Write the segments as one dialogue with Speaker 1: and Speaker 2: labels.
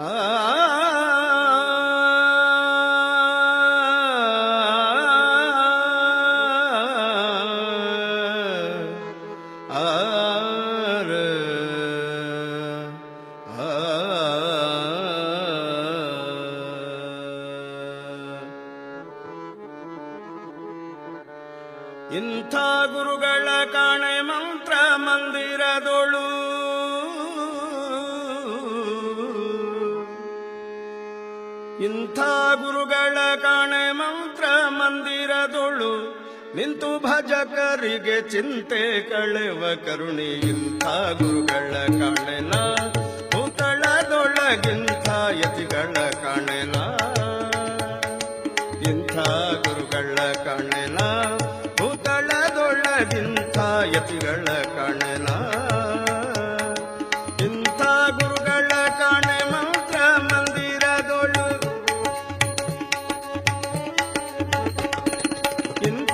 Speaker 1: ಆ ಇಂಥ ಗುರುಗಳ ಕಾಣೆ ಇಂಥ ಗುರುಗಳ ಕಾಣೆ ಮಂತ್ರ ಮಂದಿರದೊಳು ನಿಂತು ಭಜಕರಿಗೆ ಚಿಂತೆ ಕಳೆವ ಕರುಣಿ. ಇಂಥ ಗುರುಗಳ ಕಾಣೆನ ಭೂತಳದೊಳಗಿಂಥ ಯತಿಗಳ ಕಾಣೆನ. ಇಂಥ ಗುರುಗಳ ಕಾಣೆನ ಭೂತಳದೊಳಗಿಂಥ ಯತಿಗಳ ಕಾಣೆನ.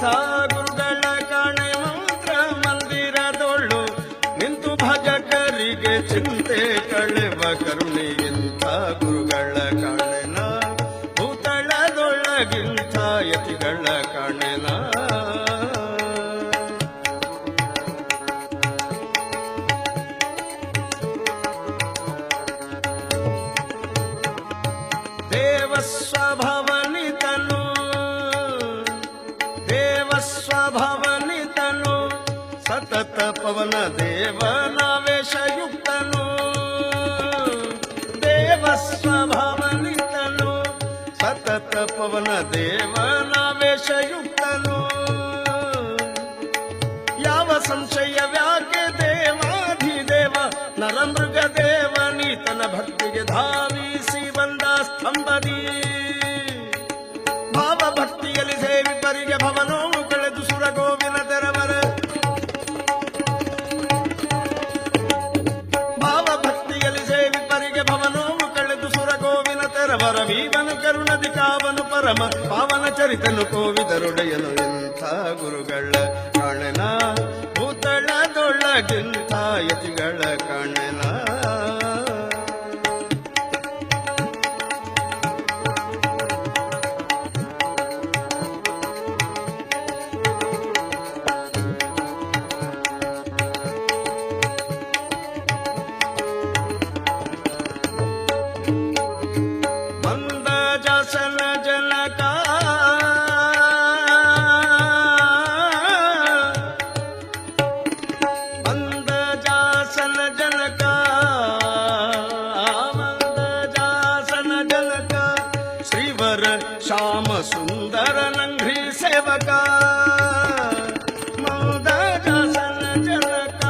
Speaker 1: ಗುರುಗಳ ಕಾಣೆ ಮಂತ್ರ ಮಂದಿರದೊಳು ನಿಂತು ಭಜಕರಿಗೆ ಚಿಂತೆ ಕಳೆವ ಕರುಣೆ. ಸತತ ಪವನ ದೇವನಾವೇಶಯುಕ್ತನು. ದೇವಸ್ವಭವನಿತನು ಸತತ ಪವನ ದೇವನಾವೇಶಯುಕ್ತನು. ಯಾವ ಸಂಶಯವ್ಯಾಕೆ ವೀವನ ಕರುಣದಿ ಕಾವನು ಪರಮ ಪಾವನ ಚರಿತನು ಕೋವಿದರುಡೆಯನು ಎಂಥ ಗುರುಗಳ ಕಾಣೆನ? ಭೂತಳದೊಳಗಿಂಥ ಯತಿಗಳ ಕಾಣೆನ? ಶ್ರೀವರ ಶ್ಯಾಮ ಸುಂದರ ನಂಘ್ರಿ ಸೇವಕ ಮಂದ ಜಾಸನ ಜನಕ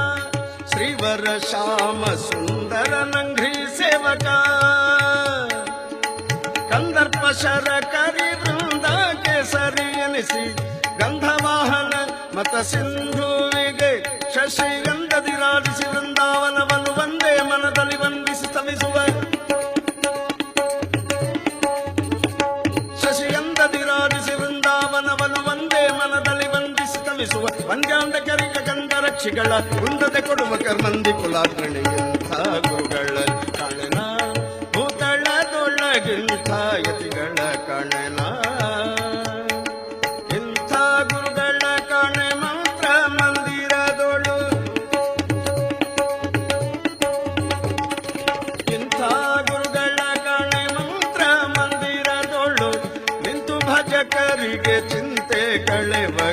Speaker 1: ಶ್ರೀವರ ಶ್ಯಾಮ ಸುಂದರ ನಂಘ್ರಿ ಸೇವಕ ಕಂದರ್ಪ ಶರ ಕರಿ ವೃಂದ ಕೇಸರಿ ಎನಿಸಿ ಗಂಧವಾಹನ ವೃಂದಾವನವನ್ನು ಒಂದೇ ಮನದಲ್ಲಿ ವಂದಿಸಿ ತಲಿಸುವ ವಂದ್ಯಾಂದ ಕರಿಗ ಗಂಧ ರಕ್ಷಿಗಳ ವೃಂದದೆ ಕೊಡುವ ಕರ್ಮಂದಿ ಕುಲಾಗ್ರಣಿಯಂಥ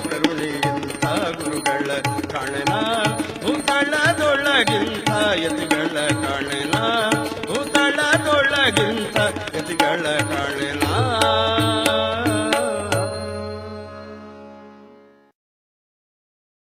Speaker 1: ಕರುಣೆಯಿಂದ ಗುರುಗಳ ಕಾಣೆನ ಉತ್ತಳದೊಳಗಿಂತ ಎದುಗಳ ಕಾಣೆನ ಉತ್ತಳದೊಳಗಿಂತ ಎದುಗಳ